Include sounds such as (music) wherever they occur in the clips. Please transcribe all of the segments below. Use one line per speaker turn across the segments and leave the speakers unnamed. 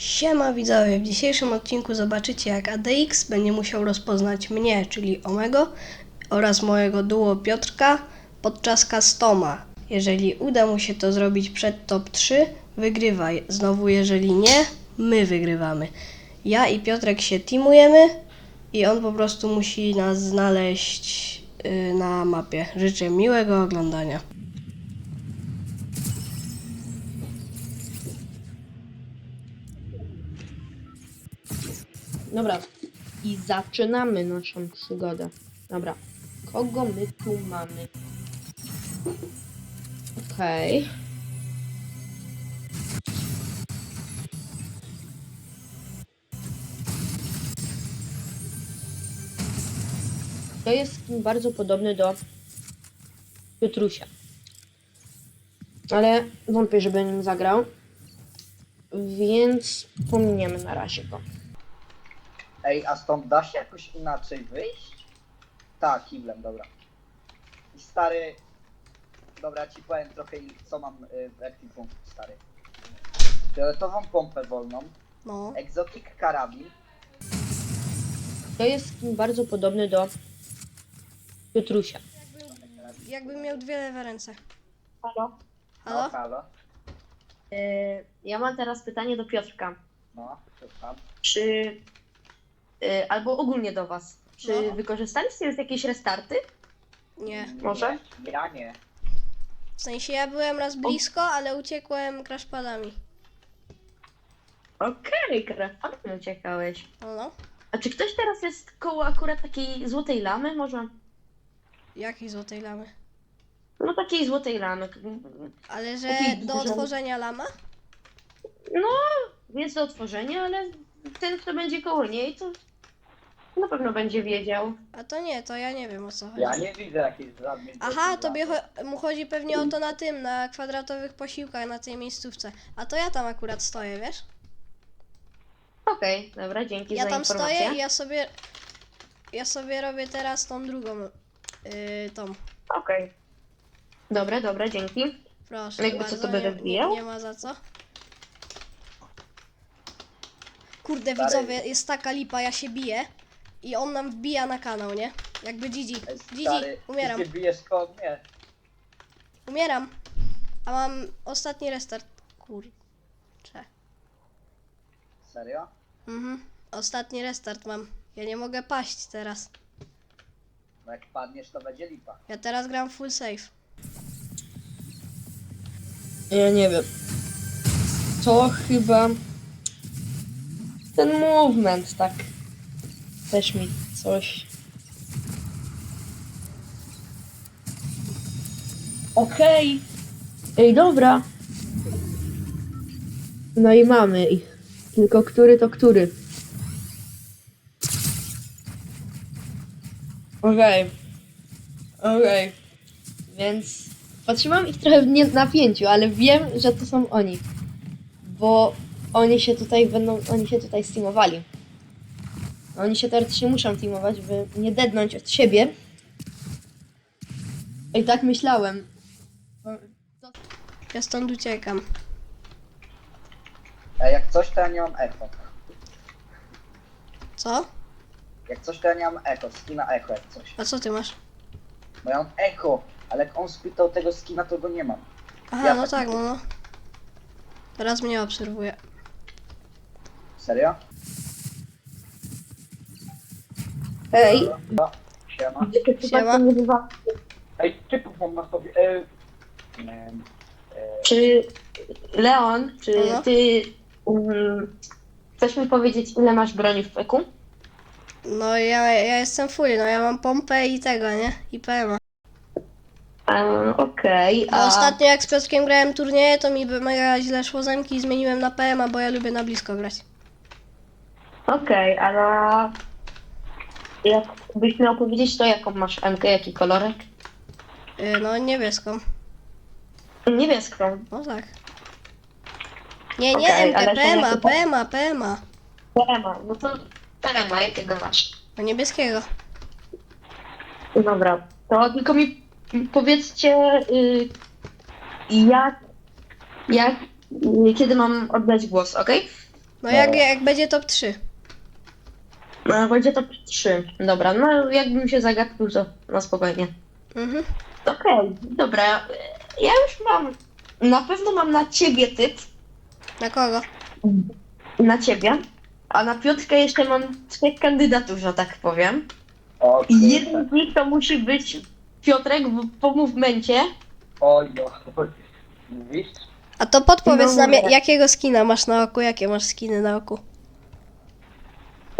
Siema widzowie, w dzisiejszym odcinku zobaczycie jak ADX będzie musiał rozpoznać mnie, czyli Omego oraz mojego duo Piotrka podczas customa. Jeżeli uda mu się to zrobić przed top 3, wygrywa. Znowu jeżeli nie, my wygrywamy. Ja i Piotrek się teamujemy i on po prostu musi nas znaleźć yy, na mapie. Życzę miłego oglądania.
Dobra. I zaczynamy naszą przygodę. Dobra. Kogo my tu mamy? Okej. To jest bardzo podobny do Piotrusia. Ale wątpię, żeby nim zagrał. Więc pominiemy na razie go.
Ej, a stąd da się jakoś inaczej wyjść? Tak, kiblem, dobra. I stary... Dobra, ci powiem trochę co mam y, w ekwipunku, stary. Fioletową pompę wolną,
No.
egzotic karabin,
To jest bardzo podobny do Piotrusia.
Jakbym miał dwie lewe ręce.
Halo?
Halo?
no halo,
E, ja mam teraz pytanie do Piotrka.
no, słucham.
Czy, albo ogólnie do Was, czy
No.
wykorzystaliście już jakieś restarty?
Nie.
Może?
Nie, ja nie.
W sensie ja byłem raz blisko, ale uciekłem crashpadami.
Okej, okay, uciekałeś.
No no.
A czy ktoś teraz jest koło akurat takiej złotej lamy może?
Jakiej złotej lamy?
No takiej złotej lamy.
Ale że
Takiej
do
dużej.
otworzenia lama?
No, jest do otworzenia, ale ten, kto będzie koło niej, to na pewno będzie wiedział.
A to nie, to ja nie wiem o co chodzi.
Ja nie widzę jakiejś żadnej...
Aha, tobie cho- mu chodzi pewnie o to na tym, na kwadratowych posiłkach, na tej miejscówce. A to ja tam akurat stoję, wiesz?
Okej, dobra, dzięki
Ja
za
tam
informację.
stoję i ja sobie... Ja sobie robię teraz tą drugą... Yy, tą.
Okej. Dobra, dobra, dzięki.
Proszę
Jakby co,
bardzo,
to będę
nie, nie,
wbijał?
nie ma za co. Kurde,
Stary.
widzowie, jest taka lipa, ja się biję i on nam wbija na kanał, nie? Jakby Gigi. Gigi,
stary,
umieram,
Ty się bijesz koło mnie.
umieram. A mam ostatni restart. Kurczę.
Serio?
Mhm, ostatni restart mam. Ja nie mogę paść teraz.
No jak padniesz, to będzie lipa.
Ja teraz gram full save.
Ja nie wiem. To chyba ten movement tak też mi coś. Okej. Ej, dobra. No i mamy ich. Tylko który to który? Okej. Okej. Więc patrzyłam ich trochę w nie- napięciu, ale wiem, że to są oni. Bo oni się tutaj będą, oni się tutaj steamowali. Oni się teoretycznie muszą teamować, by nie dednąć od siebie. I tak myślałem.
Ja stąd uciekam.
Ej, jak coś, to ja nie mam echo.
Co?
Jak coś, to ja nie mam echo, skina echo jak coś.
A co ty masz?
Bo ja mam echo, ale jak on spytał tego skina, to go nie mam.
Aha,
Ja
no
tak
tak, no no. Teraz mnie obserwuje.
Serio?
Ej,
No, siema.
Siema.
Ej, typów mam na sobie. E, em, e,
Czy Leon, czy
No.
ty um, chcesz mi powiedzieć, ile masz broni w peku?
No ja, ja jestem full, no ja mam pompę i tego, nie? I PM.
Um, Okej,
A
a
ostatnio jak z Piotrkiem grałem turnieje, to mi by mega źle szło zemki i zmieniłem na PM, bo ja lubię na blisko grać.
okej, ale jak byś miał powiedzieć, to jaką masz MK, jaki kolorek?
Yy, no niebieską.
Niebieską.
No tak. Nie, nie
Okej,
MK,
ale to
PMA, PMA, PMA.
No to Perema, jakiego masz?
No niebieskiego.
Dobra, to tylko mi powiedzcie, y, jak, jak, y, kiedy mam oddać głos, okej?
No jak, jak będzie top 3.
No, będzie to 3. Dobra, no jakbym się zagapił, to na spokojnie.
Mhm.
Okej, dobra. Ja już mam. Na pewno mam na ciebie typ.
Na kogo?
Na ciebie. A na Piotrkę jeszcze mam trzech kandydatów, że tak powiem.
O,
I jeden z nich to musi być Piotrek w, po movemencie.
Oj, oj. Mówisz?
A to podpowiedz
No
nam,
mówię.
jakiego skina masz na oku, jakie masz skiny na oku.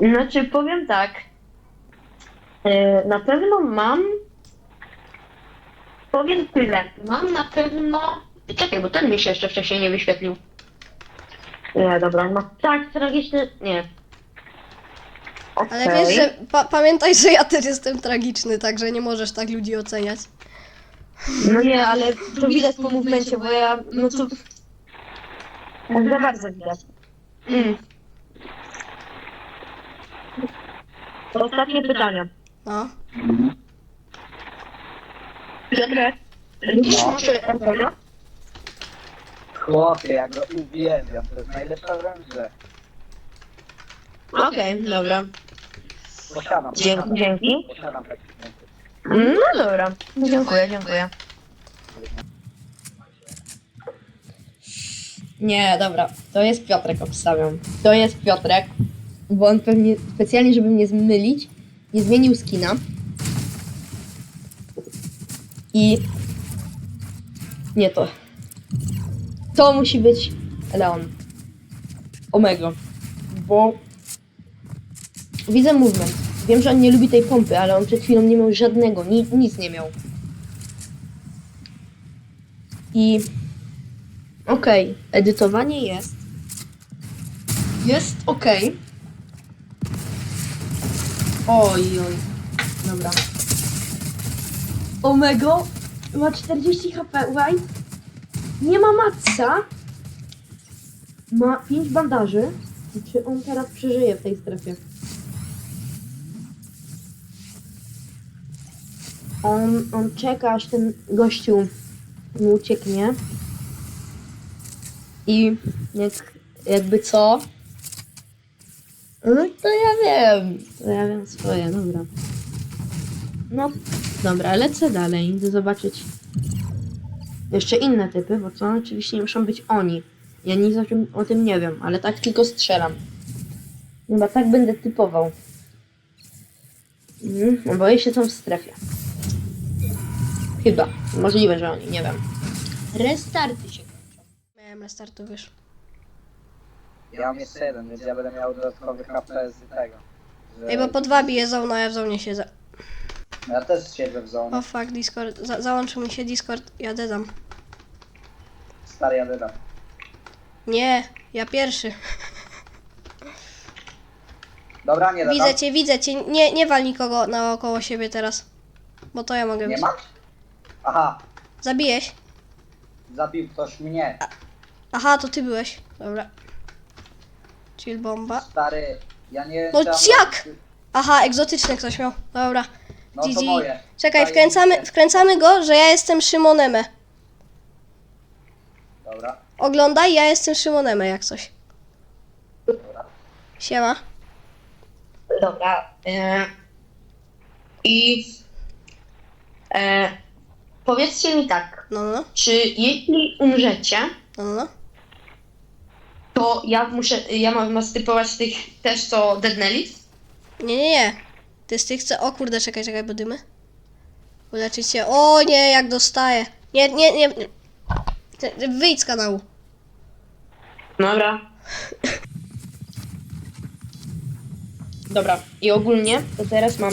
Znaczy, powiem tak. E, Na pewno mam. Powiem tyle. Mam na pewno. Czekaj, bo ten mi się jeszcze wcześniej nie wyświetlił. Nie, dobra, no tak, tragiczny. Nie.
Ale
Okej.
wiesz, że pa pamiętaj, że ja też jestem tragiczny, także nie możesz tak ludzi oceniać.
No nie, ale (laughs) to widać po movemencie, bo ja. No to. Tak za bardzo widać. Mm. Ostatnie pytanie.
No.
Piotrek, lubisz może Ewela?
Chłopie, ja go uwielbiam. To jest najlepsza gra w grze.
Okej, dobra.
Posiadam,
Dzięki,
posiadam.
dzięki.
Posiadam taki.
No dobra, dziękuję, dziękuję.
Nie, dobra. To jest Piotrek, obstawiam. To jest Piotrek, bo on pewnie specjalnie, żeby mnie zmylić, nie zmienił skina. I... Nie to. To musi być Leon. Omega. Bo... Widzę movement. Wiem, że on nie lubi tej pompy, ale on przed chwilą nie miał żadnego, ni nic nie miał. I... Okej, edytowanie jest. Jest okej. Oj, oj. Dobra. Omego ma 40 HP, uwaj. Nie ma matca. Ma 5 bandaży. I Czy on teraz przeżyje w tej strefie? On, on czeka, aż ten gościu mu ucieknie. I jak, jakby co? No to ja wiem. To ja wiem swoje, dobra. No, dobra, lecę dalej. Idę zobaczyć jeszcze inne typy, bo to oczywiście nie muszą być oni. Ja nic o tym, o tym nie wiem, ale tak tylko strzelam. Chyba tak będę typował. Mhm, no boję się, są w strefie. Chyba. Możliwe, że oni, nie wiem. Restarty się
Miałem restartu, wiesz.
Ja mam jeszcze jeden, więc ja będę miał dodatkowy HP z tego. Że...
Ej, bo po dwa bije zona, a ja w zonie siedzę.
Ja też siedzę w zonie.
O fuck, Discord. Za załączył mi się Discord, jadę tam.
Stary jadę tam.
Nie, ja pierwszy.
Dobra, nie da
Widzę cię, widzę cię. Nie, nie wal nikogo naokoło siebie teraz. Bo to ja mogę
Nie
być.
ma? Aha,
Zabiłeś?
zabił ktoś mnie.
Aha, to ty byłeś. Dobra. Chill bomba.
Stary, ja nie wiem
No
czy
jak? Aha, egzotyczny ktoś miał. Dobra.
No to
GG.
moje.
Czekaj,
Daję
wkręcamy, wkręcamy go, że ja jestem Szymoneme.
Dobra,
Oglądaj, ja jestem Szymoneme jak coś.
dobra.
Siema.
Dobra. E, I e, powiedzcie mi tak,
No, no, no.
czy jeśli umrzecie,
no, no, no.
To ja muszę, ja mam, stypować tych też, co deadnęli?
Nie, nie, nie. Ty z tych chce... O kurde, czekaj, czekaj, bo dymy. Uleczyć się. O nie, jak dostaję. Nie, nie, nie. nie. Ty- ty Wyjdź z kanału.
Dobra.
Dobra, i ogólnie to teraz mam.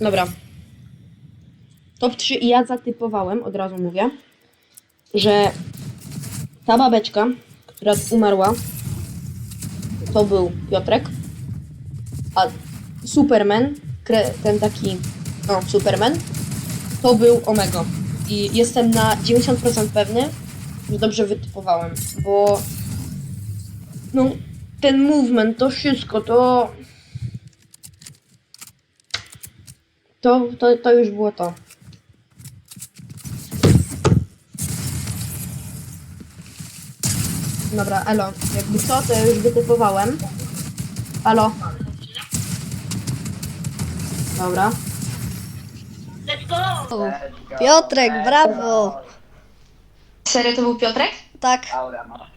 Dobra. Top 3 i ja zatypowałem, od razu mówię, że ta babeczka, która umarła, to był Piotrek, a Superman, ten taki, no, Superman, to był Omega. I jestem na 90% pewny, że dobrze wytypowałem, bo no, ten movement, to wszystko, to
To, to, to już było to. Dobra, elo. Jakby co, to ja już wytypowałem. Alo. Dobra.
Let's go.
Piotrek, brawo!
Serio to był Piotrek?
Tak.
Aura ma.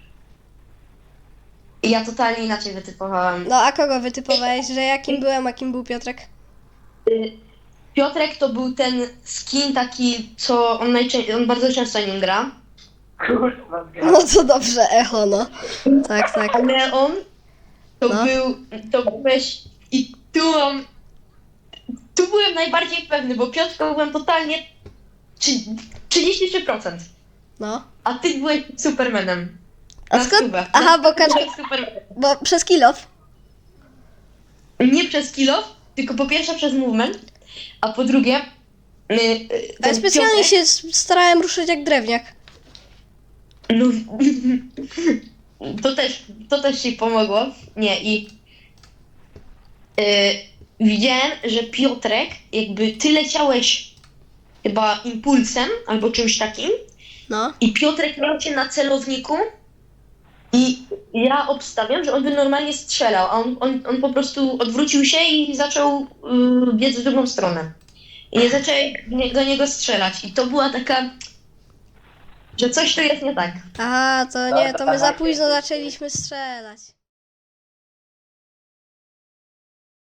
Ja totalnie inaczej wytypowałem.
No a kogo wytypowałeś, że jakim byłem, a kim był Piotrek?
Piotrek to był ten skin taki, co on, najczę- on bardzo często nim gra.
Kurwa, zgadza.
No to dobrze, echo, no. Tak, tak.
Ale on to
No.
był, to byłeś i tu mam, tu byłem najbardziej pewny, bo Piotrka byłem totalnie trzy- 33%,
No.
a ty byłeś Supermanem.
A
Na
skąd?
stówę.
Aha, bo.
Byłeś Supermanem.
Bo przez kilof.
Nie przez kilo, tylko po pierwsze przez movement, a po drugie...
Ale
ten
specjalnie
Piotrek-
się s- starałem ruszyć jak drewniak.
No, (laughs) to też, to też ci pomogło. Nie, i yy, widziałem, że Piotrek, jakby ty leciałeś chyba impulsem albo czymś takim
No.
i Piotrek miał cię na celowniku i ja obstawiam, że on by normalnie strzelał, a on, on, on po prostu odwrócił się i zaczął yy, biec w drugą stronę. I zacząłem nie- do niego strzelać. I to była taka, że coś tu jest nie tak.
Aha, to nie, to my za późno zaczęliśmy strzelać.